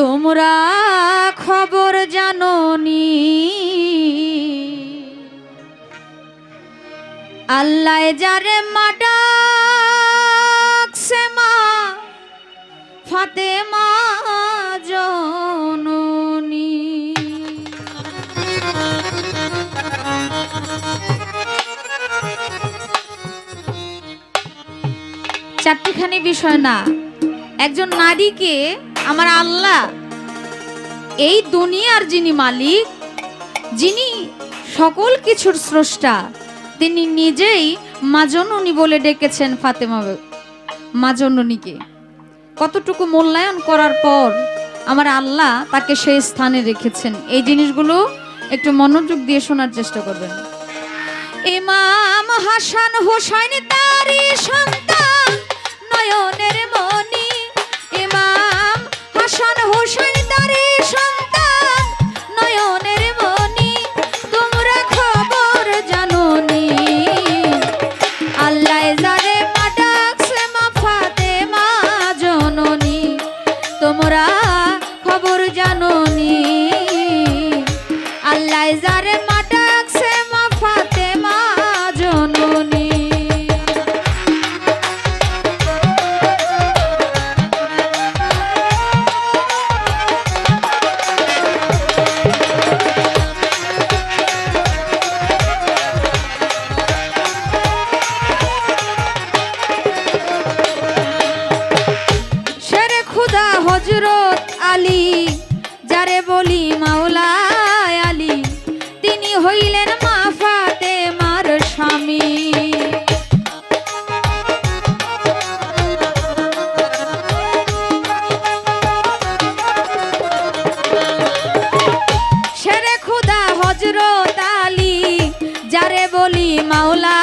তোমরা খবর জাননি। আল্লাহ যারে মাডাকছে মা ফাতেমা জননী। চারটিখানি বিষয় না একজন নারীকে আমার আল্লাহ। এই দুনিয়ার যিনি মালিক, যিনি সকল কিছুর স্রষ্টা, তিনি নিজেই মাজননী বলে ডেকেছেন ফাতেমা মাজননীকে। কতটুকু মূল্যায়ন করার পর আমার আল্লাহ তাকে সেই স্থানে রেখেছেন। এই জিনিসগুলো একটু মনোযোগ দিয়ে শোনার চেষ্টা করবেন। ইমাম হাসান হোসাইন তারি সন্তান, নয়নের মনি খবর জাননি। আল্লাহ যারে বলি মাওলা আলী, তিনি হইলেন মা ফাতেমার স্বামী। শেরে খুদা হজরত আলী, যারে বলি, মাওলা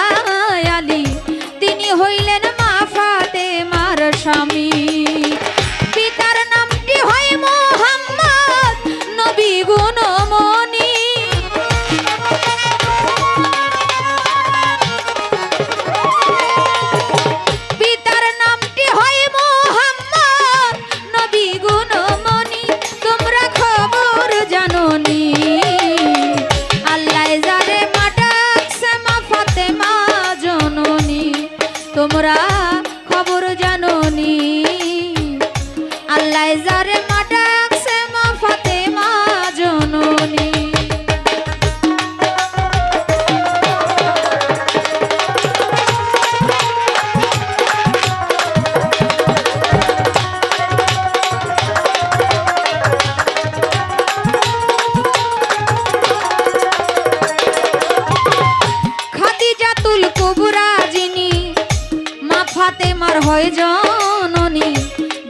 হয় জননী,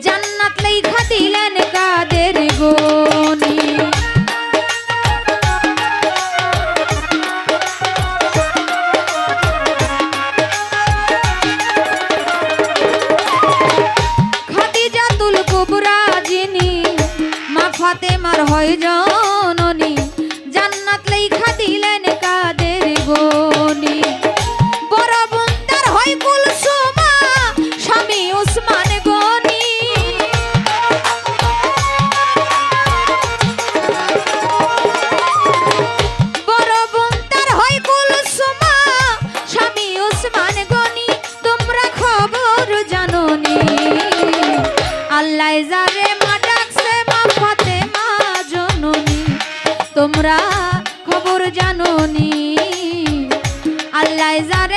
জান্নাত লেখা দিলেন কাদের গনি? খাদিজাতুল কুবরা যিনি, মা ফাতেমার হয় জননী, জান্নাত লেখা দিলেন কাদের গনি? তোমরা খবর জানো নি আল্লাহ যারে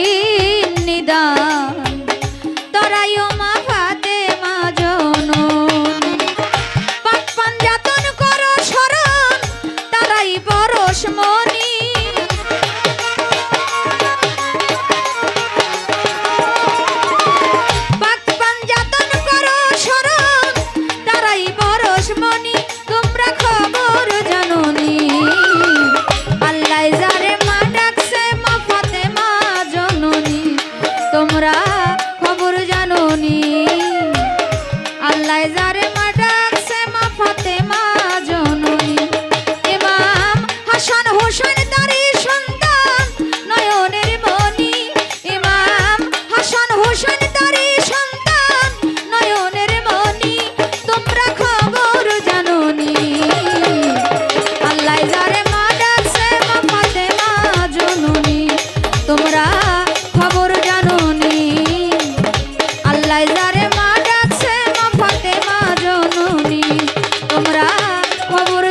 খবর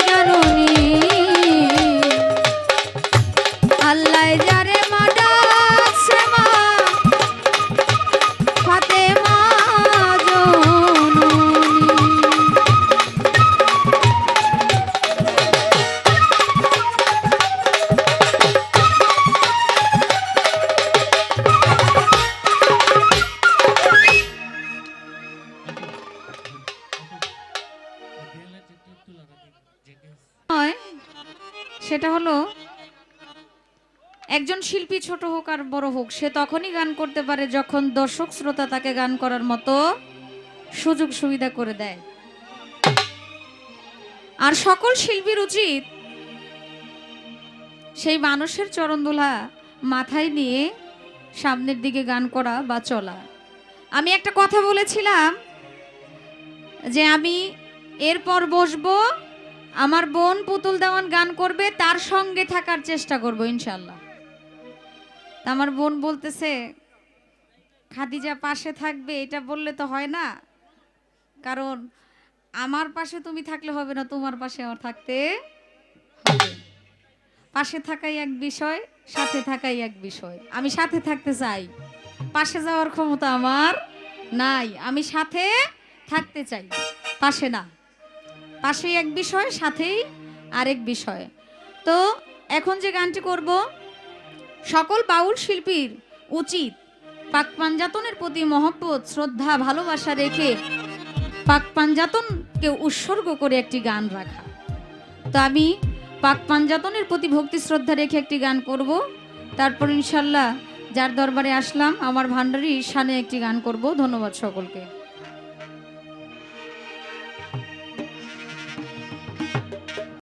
নয় সেটা হলো, একজন শিল্পী ছোট হোক আর বড় হোক, সে তখনই গান করতে পারে যখন দর্শক শ্রোতা তাকে গান করার মতো সুযোগ সুবিধা করে দেয়। আর সকল শিল্পীর উচিত সেই মানুষের চরণদোলা মাথায় নিয়ে সামনের দিকে গান করা বা চলা। আমি একটা কথা বলেছিলাম যে আমি এরপর বসবো আমার বোন পুতুল দেওয়ান গান করবে, তার সঙ্গে থাকার চেষ্টা করব ইনশাল্লাহ আমার বোন বলতেছে, খাদিজা পাশে থাকবে, এটা বললে তো হয় না। কারণ আমার পাশে তুমি থাকলে হবে না, তোমার পাশে আমার থাকতে হবে। পাশে থাকাই এক বিষয়, সাথে থাকাই এক বিষয়। আমি সাথে থাকতে চাই। পাশে যাওয়ার ক্ষমতা আমার নাই, আমি সাথে থাকতে চাই, পাশে না। পাশেই এক বিষয়, সাথেই আরেক বিষয়। তো এখন যে গানটি করব, সকল বাউল শিল্পীর উচিত পাক পাঞ্জাতনের প্রতি মহব্বত, শ্রদ্ধা, ভালোবাসা রেখে পাক পাঞ্জাতনকে উৎসর্গ করে একটি গান রাখা। তো আমি পাক পাঞ্জাতনের প্রতি ভক্তি, শ্রদ্ধা রেখে একটি গান করব। তারপর ইনশাল্লাহ যার দরবারে আসলাম, আমার ভান্ডারি শানে একটি গান করব। ধন্যবাদ সকলকে।